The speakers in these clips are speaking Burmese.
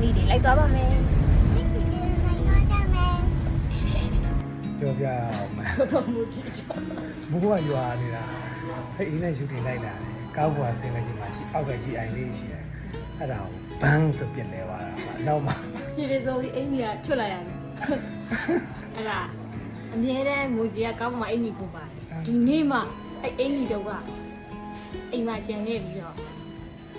သမီးတွေလိုက်သွားပါမယ်ပြောပြအောင်မဘာမှမကြည့်ချင်ဘိုးဘွားရွာနေတာအဲ့အင်းနဲ့ရှူတင်လိုက်လာတယ်ကားဘွားဆင်းလိုက်ချိန်မှာရှိအောက်ကရှိအိုင်လေးရှိတယ်အဲ့ဒါကိုဘန်းဆိုပြစ်လဲသွားတာနောက်မှဖြည်းဖြည်းဆိုအင်ကြီးကချွတ်လိုက်ရတယ်အဲ့ဒါအမြဲတမ်းမူကြီးကကောင်းမှအင်ကြီးကိုပါတယ်ဒီနေ့မှအဲ့အင်ကြီးတော့ကအိမ်မှာကျန်ခဲ့ပြီးတော့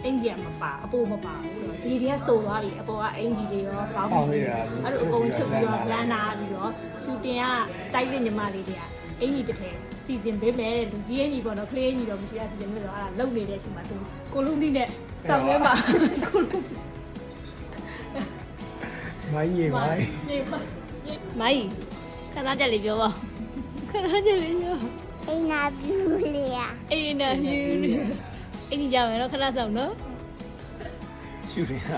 အင်ကြီးကမပါအပိုးမပါဘူးဆိုတော့ဒီတွေကစုံသွားပြီအပေါ်ကအင်ကြီးတွေရောဘောင်းပြီးအဲ့လိုအကုန်ချုပ်ပြီးတော့လမ်းနာပြီးတော့ရှူတင်က style ညီမလေးတွေကအင်ကြီးတစ်ထည်စီစဉ်ပေးမယ်လူကြီးအင်ကြီးပေါ့နော်ကလေးအင်ကြီးတော့မရှိရစီစဉ်ပေးတော့အဲ့ဒါလုံနေတဲ့အချိန်မှာသူကိုလုံးနီးနဲ့ဆောင်းထဲမှာကိုလုံးမိုင်းကြီးမိုင်းမိုင်းခဏကြလေးပြောပါခဏကြလေးပြောအိနာပြူလေယာအေးနာမြူးနေ အင်ကြီးကြမယ်နော်ခဏဆောင်နော်ရှူတယ်က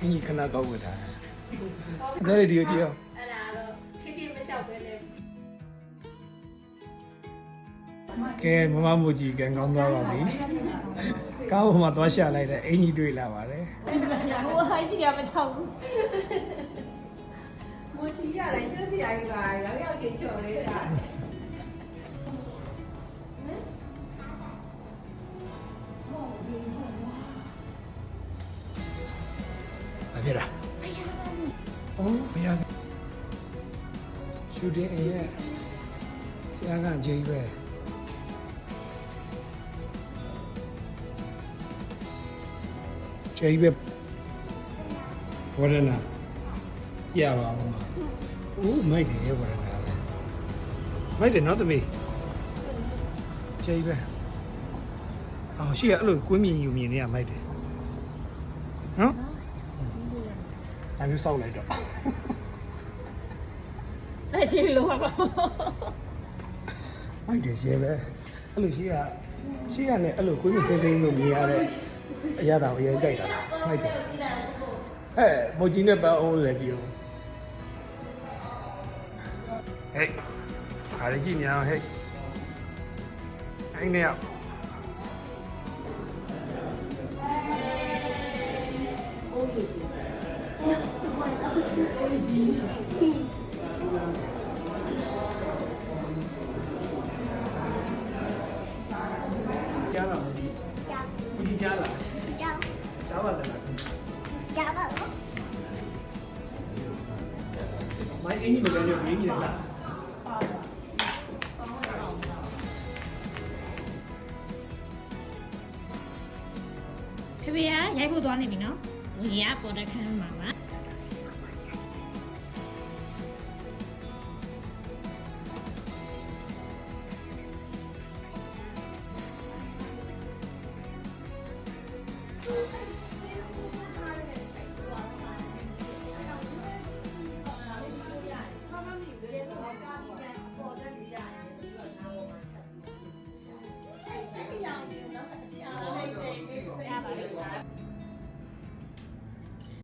အင်ကြီးခဏကောက်ဝတ်တာအဲ့ဒါလေဒီကိုကြည့်အောင်အဲ့ဒါတော့ခက်ခက်မလျှောက်ပဲလေကဲမမမူကြီးကံကောင်းသွားပါပြီကားပေါ်မှာသွားရှာလိုက်တဲ့အင်ကြီးတွေ့လာပါတယ်ဟိုဟိုင်းကြီးကမချောက်ဘူးမူကြီးရလိုက်ရှင်းစီရိုင်းပါရောက်ရောက်ချင်းချော်လေးတာ ဖြစ်လဲအော်ဘုရားရှူတင်အင်းရဲ့ဘုရားကဂျေးပဲဂျေးပဲဝရဏရပါဦးမဦးမိုက်တယ်ဝရဏလည်းမိုက်တယ်နော်သမီးဂျေးပဲအော်ရှိရအဲ့လိုကွင်းမြင်ယူမြင်နေရမိုက်တယ်နော်။ ဒါမျိုးစောက်လိုက်တော့အဲ့ရှိလို့ပါ။မိုက်တယ်ရဲပဲ။အဲ့လိုရှိရရှိရနဲ့အဲ့လိုကိုင်းမစင်းသိန်းလို့မြင်ရတဲ့အရာတော်အရင်ကြိုက်တာ။မိုက်တယ်။ဟဲ့မိုကြီးနဲ့ပန်းအောင်လည်းကြည့်အောင်။ဟေး။အားရကြည့်နေအောင်ဟဲ့။အဲ့နေရော က်ကြားလာမကြီးကြောက်ဒီကြားလာကြောက်ကြားပါလားကြောက်ပါတော့မိုင်းအင်းကြီးမလည်းညို့ရင်းကြီးလား ဖေဖေကရိုက်ဖို့သွားနေပြီနော်ငီးကပေါ်တက်ခန်းမှာပါ